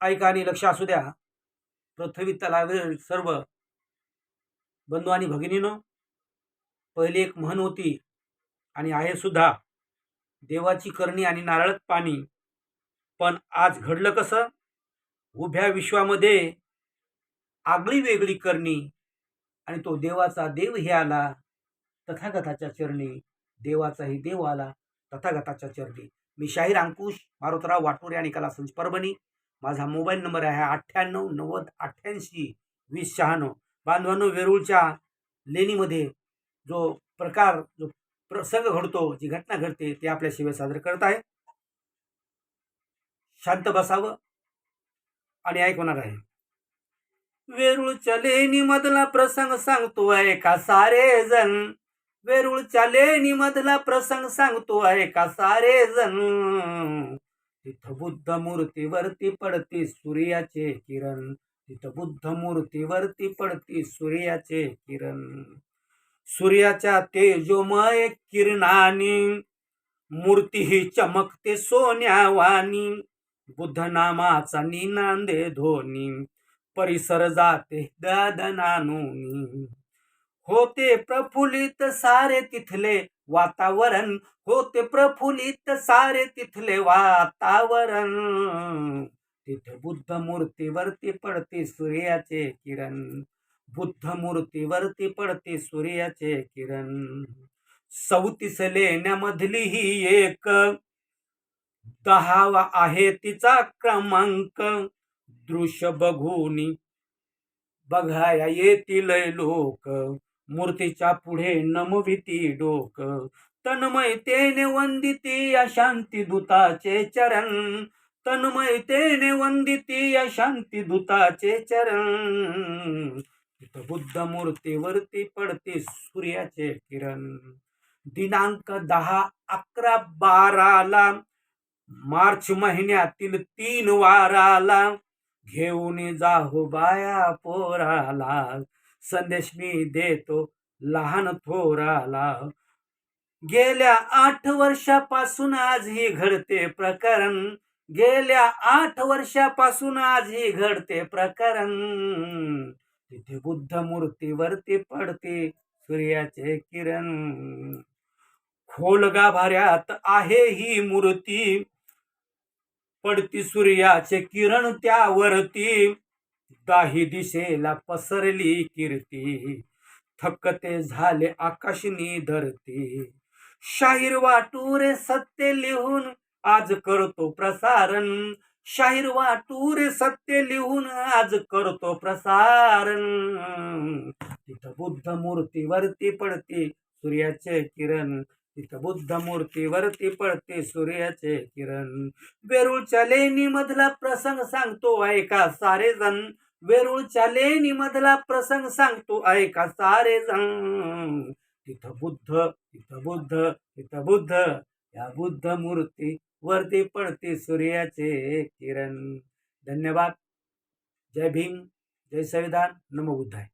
ऐका आणि लक्ष असू द्या. पृथ्वी तलावरील सर्व बंधू आणि भगिनीनो पहिली एक म्हण होती आणि आहे सुद्धा देवाची करणी आणि नारळात पाणी. पण आज घडलं कसं? उभ्या विश्वामध्ये आगळी वेगळी करणी आणि तो देवाचा देव हे आला तथागताच्या चरणी. देवाचाही देव आला तथागताच्या चरणी. मी शाहीर अंकुश मारुतराव वाटोरे आणि कला संच परभणी माझा मोबाईल नंबर आहे अठ्ठ्याण्णव नव्वद अठ्ठ्याऐंशी वीस शहाण्णव. बांधवांनो वेरूळच्या लेणीमध्ये जो प्रकार जो प्रसंग घडतो जी घटना घडते ते आपल्या शिवाय सादर करत आहे. शांत बसावं आणि ऐकवणार आहे. वेरूळच्या लेणी मधला प्रसंग सांगतो आहे का सारे जण वेरूळच्या लेणी मधला प्रसंग सांगतो आहे का सारे जण तिथं बुद्ध मूर्तीवरती पडते सूर्याचे किरण. तिथं बुद्ध मूर्तीवरती पडते सूर्याचे किरण. सूर्याच्या तेजोमय किरणानी मूर्ती ही चमकते सोन्यावानी. बुद्ध नामाचा निनांदे धोनी परिसर जाते दादनानुनी. होते प्रफुल्लित सारे तिथले वातावरण. होते प्रफुल्लित सारे तिथले वातावरण. तिथे बुद्ध मूर्तीवरती पडते सूर्याचे किरण. बुद्ध मूर्तीवरती पडते सूर्याचे किरण. सौतीस लेण्यामधली ही एक दहावा आहे तिचा क्रमांक. दृश्य बघून बघाया येतील लोक. मूर्तीच्या पुढे नमविती डोक. तन्मयतेने वंदिती या शांती दूताचे चरण. तन्मयतेने वंदिती या शांती दूताचे चरण. तिथं बुद्ध मूर्तीवरती पडते सूर्याचे किरण. दिनांक दहा अकरा बाराला. मार्च महिन्यातील तीन वाराला. घेऊन जाहो बाया पोराला. संदेश मी देतो लहान थोराला. गेल्या आठ वर्षापासून आज ही घडते प्रकरण. गेल्या आठ वर्षापासून आज ही घडते प्रकरण. तिथे बुद्ध मूर्तीवरती पडते सूर्याचे किरण. खोल गाभाऱ्यात आहे ही मूर्ती. पडती सूर्याचे किरण त्यावरती. दाही दिशेला पसरली कीर्ती. थकते झाले आकाशनी धरती. शाहीर वाटूरे सत्य लिहून आज करतो प्रसारण. शाहीर वाटूरे सत्य लिहून आज करतो प्रसारण. तिथं बुद्ध मूर्तीवरती पडते सूर्याचे किरण. तिथं बुद्ध मूर्तीवरती पडते सूर्याचे किरण. वेरूळच्या लेणी मधला प्रसंग सांगतो ऐका सारे जण वेरूळच्या लेणी मधला प्रसंग सांगतो ऐका सारे जण. तिथं बुद्ध तिथं बुद्ध तिथं बुद्ध. या बुद्ध मूर्ती वरती पडते सूर्याचे किरण. धन्यवाद. जय भीम. जय संविधान. नमो बुद्धाय.